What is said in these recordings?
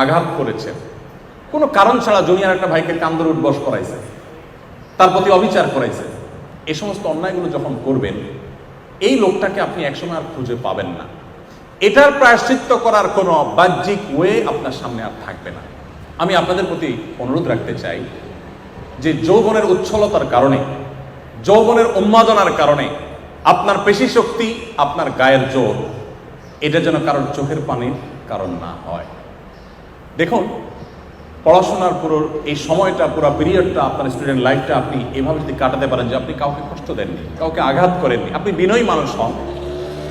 আঘাত করেছেন। কোনো কারণ ছাড়া জুনিয়র একটা ভাইকে কান্দর উঠবস করাইছে, তার প্রতি অবিচার করাইছে। এই সমস্ত অন্যায়গুলো যখন করবেন, এই লোকটাকে আপনি একসময় আর খুঁজে পাবেন না। এটার প্রায়শ্চিত্ত করার কোনো বাহ্যিক ওয়ে আপনার সামনে আর থাকবে না। আমি আপনাদের প্রতি অনুরোধ রাখতে চাই যে যৌবনের উচ্ছলতার কারণে, যৌবনের উন্মাদনার কারণে আপনার পেশি শক্তি আপনার গায়ের জোর, এটা যেন কারোর চোখের পানির কারণ না হয়। দেখুন, পড়াশোনার পুরো এই সময়টা, পুরো পিরিয়ডটা আপনার স্টুডেন্ট লাইফটা আপনি এভাবে যদি কাটাতে পারেন যে আপনি কাউকে কষ্ট দেননি, কাউকে আঘাত করেননি, আপনি বিনয়ী মানুষ হন,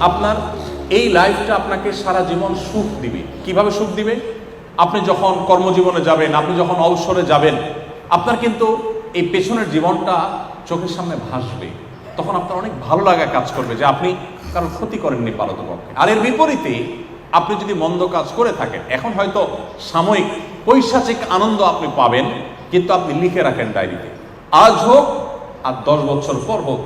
আপনার এই লাইফটা আপনাকে সারা জীবন সুখ দিবে। কীভাবে সুখ দিবে? আপনি যখন কর্মজীবনে যাবেন, আপনি যখন অবসরে যাবেন, আপনার কিন্তু এই পেছনের জীবনটা চোখের সামনে ভাসবে। তখন আপনার অনেক ভালো লাগা কাজ করবে যে আপনি কারোর ক্ষতি করেননি পারতপক্ষে। আর এর বিপরীতে আপনি যদি মন্দ কাজ করে থাকেন, এখন হয়তো সাময়িক পৈশাচিক আনন্দ আপনি পাবেন, কিন্তু আপনি লিখে রাখেন ডায়েরিতে। আজ হোক আর দশ বছর পর হোক,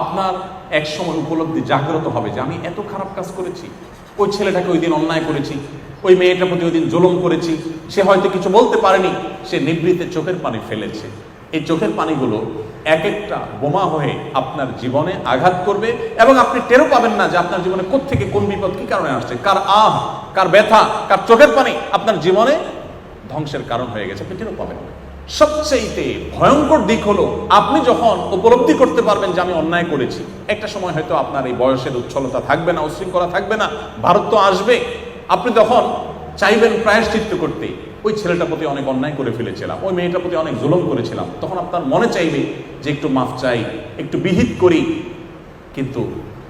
আপনার এক সময় উপলব্ধি জাগ্রত হবে যে আমি এত খারাপ কাজ করেছি। ওই ছেলেটাকে ওই দিন অন্যায় করেছি, ওই মেয়েটার প্রতি ওই দিন জুলুম করেছি, সে হয়তো কিছু বলতে পারেনি, সে নিবৃত্তে চোখের পানি ফেলেছে। এই চোখের পানিগুলো এক একটা বোমা হয়ে আপনার জীবনে আঘাত করবে এবং আপনি টেরও পাবেন না যে আপনার জীবনে কোত্থেকে কোন বিপদ কি কারণে আসছে। কার আহ, কার ব্যথা, কার চোখের পানি আপনার জীবনে ধ্বংসের কারণ হয়ে গেছে, আপনি টেরও পাবেন না। সবচেয়েতে ভয়ঙ্কর দিক হলো, আপনি যখন উপলব্ধি করতে পারবেন যে আমি অন্যায় করেছি, একটা সময় হয়তো আপনার এই বয়সের উচ্ছলতা থাকবে না, উশৃঙ্খলা থাকবে না, ভারত তো আসবে। আপনি তখন চাইবেন প্রায়শ্চিত্ত করতে। ওই ছেলেটার প্রতি অনেক অন্যায় করে ফেলেছিলাম, ওই মেয়েটার প্রতি অনেক জুলুম করেছিলাম। তখন আপনার মনে চাইবে যে একটু মাফ চাই, একটু বিহিত করি, কিন্তু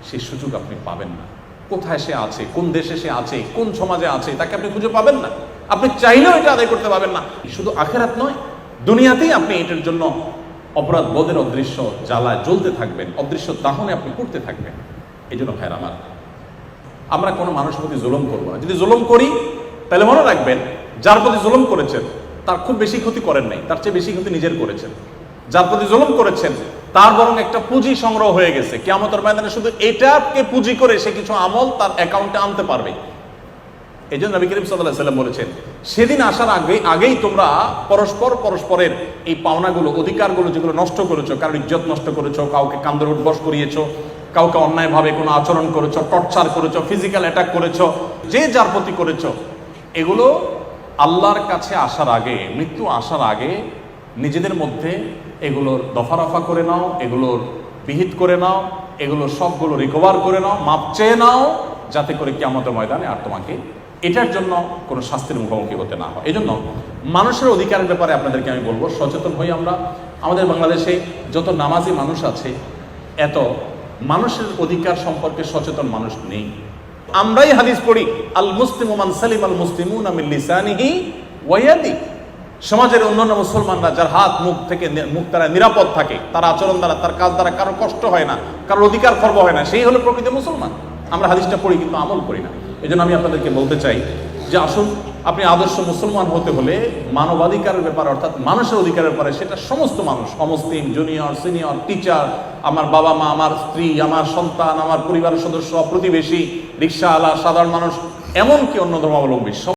সেই সুযোগ আপনি পাবেন না। কোথায় সে আছে? কোন দেশে সে আছে? কোন সমাজে আছে? তাকে আপনি খুঁজে পাবেন না। আপনি চাইলেও এটা আদায় করতে পারবেন না। শুধু আখেরাত নয়, দুনিয়াতেই আপনি এটার জন্য অপরাধ বোধের অদৃশ্য জ্বালায় জ্বলতে থাকবেন, অদৃশ্য দাহনে আপনি করতে থাকবেন। এই জন্য ভাইয়ের আমার, আমরা কোনো মানুষের প্রতি জুলুম করব না। যদি জুলুম করি তাহলে মনে রাখবেন, যার প্রতি জুলুম করেছেন, তার খুব বেশি ক্ষতি করেন নাই, তার চেয়ে বেশি ক্ষতি নিজের করেছেন। যার প্রতি জুলুম করেছেন, তার বরং একটা পুঁজি সংগ্রহ হয়ে গেছে। কেমতের ময়দানে শুধু এটাকে পুঁজি করে সে কিছু আমল তার অ্যাকাউন্টে আনতে পারবে। এই জন্য নবী করিম সাল্লাহ সাল্লাম বলেছেন, সেদিন আসার আগে, আগেই তোমরা পরস্পর পরস্পরের এই পাওনাগুলো, অধিকারগুলো যেগুলো নষ্ট করেছ, কারোর ইজ্জত নষ্ট করেছ, কাউকে কান্দর উঠবস করিয়েছো, কাউকে অন্যায়ভাবে কোনো আচরণ করেছ, টর্চার করেছ ফিজিক্যাল অ্যাটাক করেছ, যে যার প্রতি করেছ এগুলো আল্লাহর কাছে আসার আগে, মৃত্যু আসার আগে নিজেদের মধ্যে এগুলোর দফা রফা করে নাও, এগুলোর বিহিত করে নাও এগুলো সবগুলো রিকভার করে নাও, মাপ চেয়ে নাও, যাতে করে কি আমাদের ময়দানে আর তোমাকে এটার জন্য কোনো শাস্তির মুখোমুখি হতে না হয়। এই জন্য মানুষের অধিকারের ব্যাপারে আপনাদেরকে আমি বলব, সচেতন হই আমরা আমাদের বাংলাদেশে যত নামাজি মানুষ আছে, এত মানুষের অধিকার সম্পর্কে সচেতন মানুষ নেই। আমরাই হাদিস পড়ি, আল মুসলিম ওমান সালিম আল মুসলিমুন আমিল লিসানিহি ওয়াইয়াদি সমাজের অন্যান্য মুসলমানরা যার হাত, মুখ থেকে মুখ তারা নিরাপদ থাকে, তার আচরণ দ্বারা, তার কাজ দ্বারা কারও কষ্ট হয় না কারও অধিকার খর্ব হয় না, সেই হলো প্রকৃত মুসলমান। আমরা হাদিসটা পড়ি কিন্তু আমল করি না। এই আমি আপনাদেরকে বলতে চাই যে আসুন আপনি আদর্শ মুসলমান হতে হলে মানবাধিকারের ব্যাপার, অর্থাৎ মানুষের অধিকারের ব্যাপারে সেটা সমস্ত মানুষ, অমুসলিম জুনিয়র সিনিয়র টিচার আমার বাবা মা, আমার স্ত্রী, আমার সন্তান, আমার পরিবারের সদস্য, প্রতিবেশী, রিক্সাওয়ালা, সাধারণ মানুষ, এমনকি অন্য ধর্মাবলম্বী